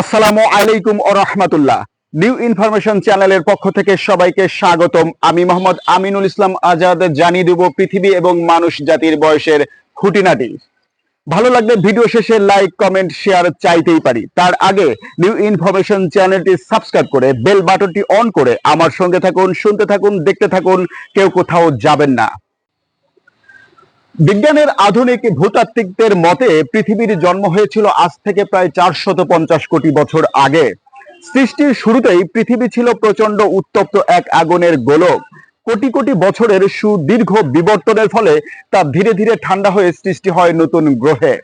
আসসালামু আলাইকুম ও রহমাতুল্লাহ। নিউ ইনফরমেশন চ্যানেলের পক্ষ থেকে সবাইকে স্বাগতম। আমি মোহাম্মদ আমিনুল ইসলাম আজাদ, জানিয়ে দেব পৃথিবী এবং মানুষ জাতির বয়সের খুঁটিনাটি। ভালো লাগলে ভিডিও শেষে লাইক কমেন্ট শেয়ার চাইতেই পারি। তার আগে নিউ ইনফরমেশন চ্যানেলটি সাবস্ক্রাইব করে বেল বাটনটি অন করে আমার সঙ্গে থাকুন, শুনতে থাকুন, দেখতে থাকুন, কেউ কোথাও যাবেন না। বিজ্ঞানের আধুনিক ভূতাত্ত্বিকদের মতে পৃথিবীর জন্ম হয়েছিল আজ থেকে প্রায় চারশত পঞ্চাশ কোটি বছর আগে। সৃষ্টির শুরুতেই পৃথিবী ছিল প্রচণ্ড উত্তপ্ত এক আগুনের গোলক। কোটি কোটি বছরের সুদীর্ঘ বিবর্তনের ফলে তা ধীরে ধীরে ঠান্ডা হয়ে সৃষ্টি হয় নতুন গ্রহে।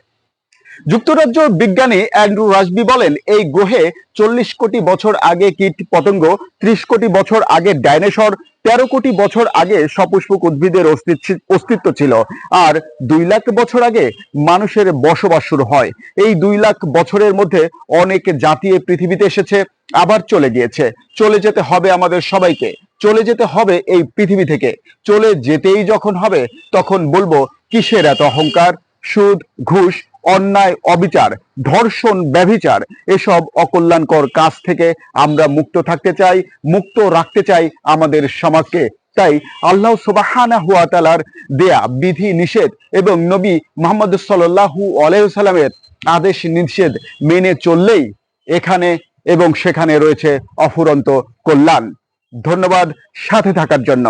যুক্তরাজ্য বিজ্ঞানী অ্যান্ড্রু রাসবি বলেন, এই গ্রহে চল্লিশ কোটি বছর আগে কীট পতঙ্গ, ত্রিশ কোটি বছর আগে ডাইনোসর, তেরো কোটি বছর আগে সপুষ্পক উদ্ভিদের অস্তিত্ব- ছিল। আর দুই লাখ বছর আগে মানুষের বসবাস শুরু হয়। এই দুই লাখ বছরের মধ্যে অনেক জাতি পৃথিবীতে এসেছে, আবার চলে গিয়েছে। চলে যেতে হবে আমাদের সবাইকে। চলে যেতে হবে এই পৃথিবী থেকে। চলে যেতেই যখন হবে, তখন বলব, কিসের এত অহংকার? সুদ, ঘুষ অন্যায়, অবিচার, ধর্ষণ, ব্যভিচার, এসব অকল্যাণকর কাজ থেকে আমরা মুক্ত থাকতে চাই, মুক্ত রাখতে চাই আমাদের সমাজকে। তাই আল্লাহ সুবাহানা হুয়া তালার দেয়া বিধি নিষেধ এবং নবী মোহাম্মদ সাল্লাহু আলাইসাল্লামের আদেশ নিষেধ মেনে চললেই এখানে এবং সেখানে রয়েছে অফুরন্ত কল্যাণ। ধন্যবাদ সাথে থাকার জন্য।